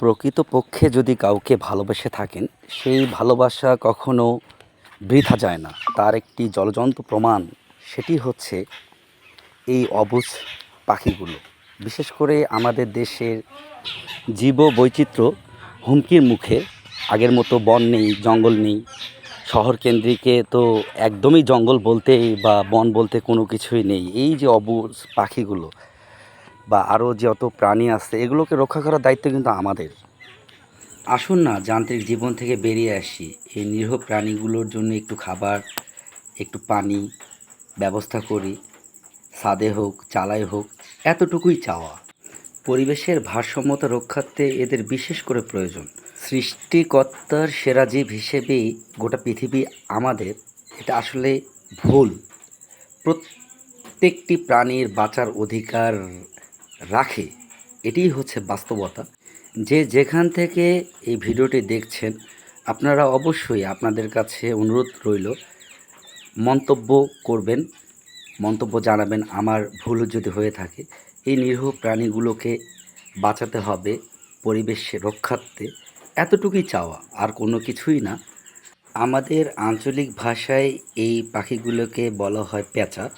প্রকৃতপক্ষে যদি কাউকে ভালোবেসে থাকেন, সেই ভালোবাসা কখনো বৃথা যায় না। তার একটি জলজন্ত প্রমাণ সেটি হচ্ছে এই অবুঝ পাখিগুলো। বিশেষ করে আমাদের দেশের জীব বৈচিত্র্য হুমকির মুখে, আগের মতো বন নেই, জঙ্গল নেই শহর কেন্দ্রিকে তো একদমই জঙ্গল বলতে বা বন বলতে কোনো কিছুই নেই। এই যে অবুজ পাখিগুলো বা আরও যত প্রাণী আছে, এগুলোকে রক্ষা করার দায়িত্ব কিন্তু আমাদের। আসুন না, যান্ত্রিক জীবন থেকে বেরিয়ে আসি। এই নিরীহ প্রাণীগুলোর জন্য একটু খাবার, একটু পানি ব্যবস্থা করি। ছাদে হোক, চালায় হোক, এতটুকুই চাওয়া। পরিবেশের ভারসাম্যতা রক্ষার্থে এদের বিশেষ করে প্রয়োজন। সৃষ্টিকর্তার সেরা জীব হিসেবেই গোটা পৃথিবী আমাদের। এটা আসলে ভুল। প্রত্যেকটি প্রাণীর বাঁচার অধিকার রাখে। এটিই হচ্ছে বাস্তবতা। যে যেখান থেকে এই ভিডিওটি দেখছেন, আপনারা অবশ্যই আপনাদের কাছে অনুরোধ রইল, মন্তব্য করবেন, মন্তব্য জানাবেন আমার ভুল যদি হয়ে থাকে। এই নিরীহ প্রাণীগুলোকে বাঁচাতে হবে পরিবেশ রক্ষার্থে। এতটুকুই চাওয়া, আর কোনো কিছুই না। আমাদের আঞ্চলিক ভাষায় এই পাখিগুলোকে বলা হয় পেঁচা